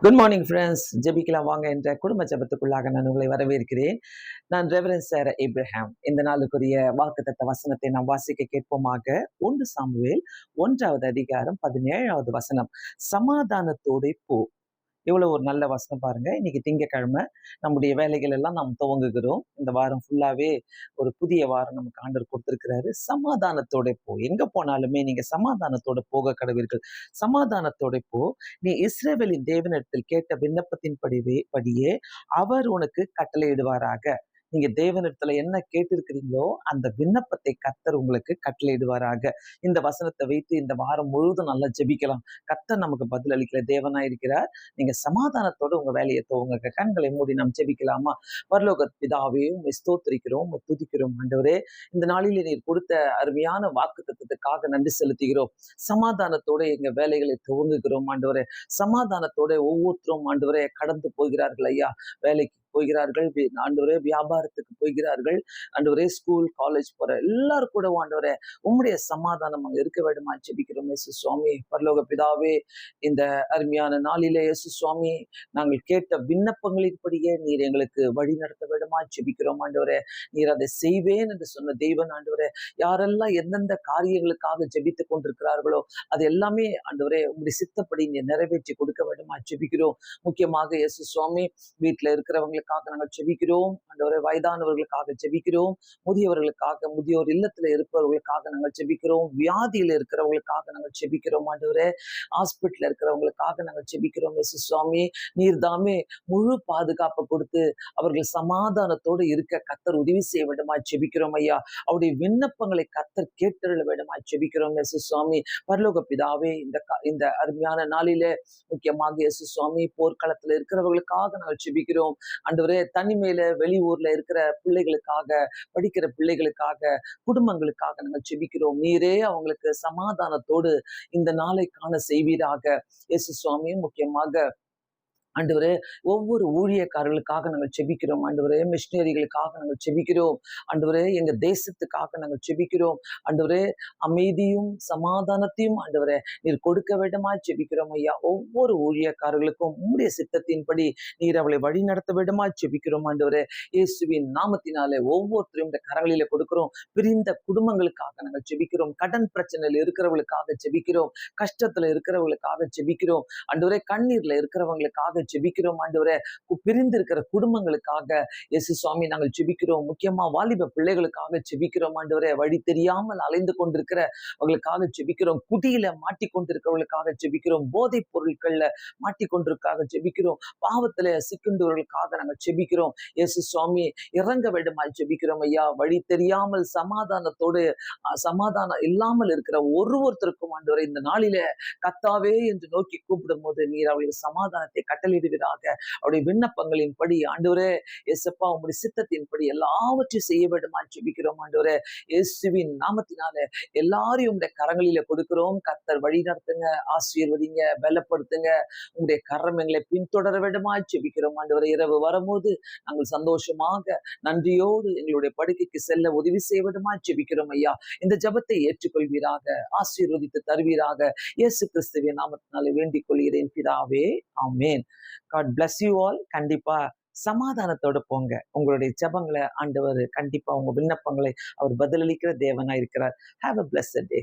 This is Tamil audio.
குட் மார்னிங் ஃப்ரெண்ட்ஸ் ஜெபிக்கலாம் வாங்க என்ற குடும்ப ஜெபத்துக்குள்ளாக நான் உங்களை வரவேற்கிறேன். நான் ரெவரன் சார் இப்ரஹாம் இந்த நாளுக்குரிய வாக்குத்தத்த வசனத்தை நாம் வாசிக்க கேட்போமாக. ஒன்று சாமுவேல் ஒன்றாவது அதிகாரம் பதினேழாவது வசனம். சமாதானத்தோட போ. இவ்வளவு ஒரு நல்ல வசனம் பாருங்க. இன்னைக்கு திங்கக்கிழமை நம்முடைய வேலைகள் எல்லாம் நாம் துவங்குகிறோம். இந்த வாரம் ஃபுல்லாவே ஒரு புதிய வாரம் நமக்கு ஆண்டர் கொடுத்திருக்கிறாரு. சமாதானத்தோட போ. எங்க போனாலுமே நீங்க சமாதானத்தோட போக கடவீர்கள். சமாதானத்தோட போ. நீ இஸ்ரேவேலின் தேவனிடத்தில் கேட்ட விண்ணப்பத்தின் படிவே படியே அவர் உனக்கு கட்டளையிடுவாராக. நீங்க தேவனிடத்துல என்ன கேட்டிருக்கிறீங்களோ அந்த விண்ணப்பத்தை கத்தர் உங்களுக்கு கட்டளையிடுவாராக. இந்த வசனத்தை வைத்து இந்த வாரம் முழுவதும் நல்லா ஜெபிக்கலாம். கத்தர் நமக்கு பதில் அளிக்கிற தேவனா இருக்கிறார். நீங்க சமாதானத்தோட உங்க வேலையை துவங்க கண்களை மூடி நாம் ஜெபிக்கலாமா? பரலோக பிதாவே உண்மை ஸ்தோத்திரிக்கிறோம் துதிக்கிறோம் ஆண்டவரே. இந்த நாளிலே நீர் கொடுத்த அருமையான வாக்கு தத்துவத்துக்காக நன்றி செலுத்துகிறோம். சமாதானத்தோட எங்க வேலைகளை துவங்குகிறோம் ஆண்டவரே. சமாதானத்தோட ஒவ்வொருத்தரும் ஆண்டவரே கடந்து போகிறார்கள் ஐயா. வேலைக்கு போகிறார்கள். ஆண்டவரே வியாபாரத்துக்கு போகிறார்கள். ஆண்டவரே ஸ்கூல் காலேஜ் போற எல்லாரும் கூட ஆண்டவரே உம்முடைய சமாதானம் அங்கே இருக்க வேண்டுமா? ஜெபிக்கிறோம். இயேசு சுவாமி பரலோக பிதாவே இந்த அருமையான நாளிலே இயேசு சுவாமி நாங்கள் கேட்ட விண்ணப்பங்களின்படியே நீர் எங்களுக்கு வழி நடத்த வேண்டுமா? ஜெபிக்கிறோம் ஆண்டவரே. நீர் அதை செய்வேன் என்று சொன்ன தெய்வன் ஆண்டவரே யாரெல்லாம் எந்தெந்த காரியங்களுக்காக ஜெபித்து கொண்டிருக்கிறார்களோ அது எல்லாமே ஆண்டவரே உங்களுடைய சித்தப்படி நீர் நிறைவேற்றி கொடுக்க வேண்டுமா? ஜெபிக்கிறோம். முக்கியமாக இயேசு சுவாமி வீட்டில் இருக்கிறவங்களுக்கு இருக்கிறவங்களுக்காக நாங்கள் ஜெபிக்கிறோம். ஆண்டவரே வயதானவர்களுக்காக ஜெபிக்கிறோம். முதியவர்களுக்காக முதியோர் இல்லத்துல இருப்பவர்களுக்காக நாங்கள் செபிக்கிறோம் வியாதியில இருக்கிறவங்களுக்காக நாங்கள் செபிக்கிறோம் ஆண்டவரே ஹாஸ்பிட்டல் இருக்கிறவங்களுக்காக நாங்கள் செபிக்கிறோம் எஸ் சுவாமி நீர் தாமே முழு பாதுகாப்பை கொடுத்து அவர்கள் சமாதானத்தோடு இருக்க கத்தர் உதவி செய்ய வேண்டுமா செபிக்கிறோம் ஐயா. அவருடைய விண்ணப்பங்களை கத்தர் கேட்டருள வேண்டுமா செபிக்கிறோம் எஸ் சுவாமி. பரலோக பிதாவே இந்த இந்த அருமையான நாளிலே முக்கியமாக எஸ் சுவாமி போர்க்களத்துல இருக்கிறவர்களுக்காக நாங்கள் செபிக்கிறோம் ஆண்டவரே தனிமையில வெளியூர்ல இருக்கிற பிள்ளைகளுக்காக படிக்கிற பிள்ளைகளுக்காக குடும்பங்களுக்காக நாங்கள் செபிக்கிறோம் நீரே அவங்களுக்கு சமாதானத்தோடு இந்த நாளை காண செய்வீராக. இயேசு சுவாமியும் முக்கியமாக ஆண்டவரே ஒவ்வொரு ஊழியக்காரர்களுக்காக நாங்கள் செபிக்கிறோம். ஆண்டவரே மிஷினரிகளுக்காக நாங்கள் செபிக்கிறோம். ஆண்டவரே எங்க தேசத்துக்காக நாங்கள் செபிக்கிறோம். ஆண்டவரே அமைதியும் சமாதானத்தையும் ஆண்டவரே நீர் கொடுக்க வேண்டுமா செபிக்கிறோம் ஐயா. ஒவ்வொரு ஊழியக்காரர்களுக்கும் உம்முடைய சித்தத்தின்படி நீர் அவளை வழி நடத்த வேண்டுமா செபிக்கிறோம் ஆண்டவரே. இயேசுவின் நாமத்தினாலே ஒவ்வொருத்தரும் இந்த கரங்களில கொடுக்கிறோம். பிரிந்த குடும்பங்களுக்காக நாங்கள் செபிக்கிறோம். கடன் பிரச்சனையில் இருக்கிறவங்களுக்காக செபிக்கிறோம். கஷ்டத்துல இருக்கிறவங்களுக்காக செபிக்கிறோம். ஆண்டவரே கண்ணீர்ல இருக்கிறவங்களுக்காக ஜெபிக்கிறோம் ஆண்டவரே. கு- பிரிந்து இருக்கிற குடும்பங்களுக்காக எஸ் சுவாமி நாங்கள் செபிக்கிறோம் முக்கியமா வாலிப பிள்ளைகளுக்காக செபிக்கிறோம் ஆண்டவரே. வழி தெரியாமல் அலைந்து கொண்டிருக்கிற அவர்களுக்காக ஜெபிக்கிறோம். குடியில மாட்டிக்கொண்டிருக்கிறவர்களுக்காக செபிக்கிறோம் போதைப் பொருட்கள்ல மாட்டிக்கொண்டிருக்காக செபிக்கிறோம் பாவத்துல சிக்கின்றவர்களுக்காக நாங்கள் ஜெபிக்கிறோம். எஸ் சுவாமி இறங்க வேண்டுமாய் ஜெபிக்கிறோம் ஐயா. வழி தெரியாமல் சமாதானத்தோடு சமாதானம் இல்லாமல் இருக்கிற ஒரு ஒருத்தருக்கும் ஆண்டவரே இந்த நாளில கத்தாவே என்று நோக்கி கூப்பிடும் போது நீர் அவளுடைய சமாதானத்தை கட்டளையிடுவதாக அவருடைய விண்ணப்பங்களின் படி ஆண்டவரே எசப்பா உங்களுடைய சித்தத்தின் படி எல்லாவற்றையும் செய்ய வேண்டுமா ஜெபிக்கிறோம் ஆண்டவரே. இயேசுவின் நாமத்தினால எல்லாரையும் உங்களுடைய கரங்களில கொடுக்கிறோம். கத்தர் வழி நடத்துங்க ஆசீர்வதிங்க பலப்படுத்துங்க. உங்களுடைய கரம் எங்களை பின்தொடர வேண்டுமா ஜெபிக்கிறோம் ஆண்டவரே. இரவு வரும்போது நாங்கள் சந்தோஷமாக நன்றியோடு எங்களுடைய படுக்கைக்கு செல்ல உதவி செய்ய வேண்டுமா ஜெபிக்கிறோம் ஐயா. இந்த ஜபத்தை ஏற்றுக்கொள்வீராக ஆசீர்வதித்து தருவீராக. இயேசு கிறிஸ்துவின் நாமத்தினாலே வேண்டிக் கொள்கிறேன் பிதாவே. ஆமேன். காட் பிளஸ் யூ ஆல் கண்டிப்பா சமாதானத்தோட போங்க. உங்களுடைய ஜெபங்களை ஆண்டவர் கண்டிப்பா உங்க விண்ணப்பங்களை அவர் பதிலளிக்கிற தேவனா இருக்கிறார். Have a plus day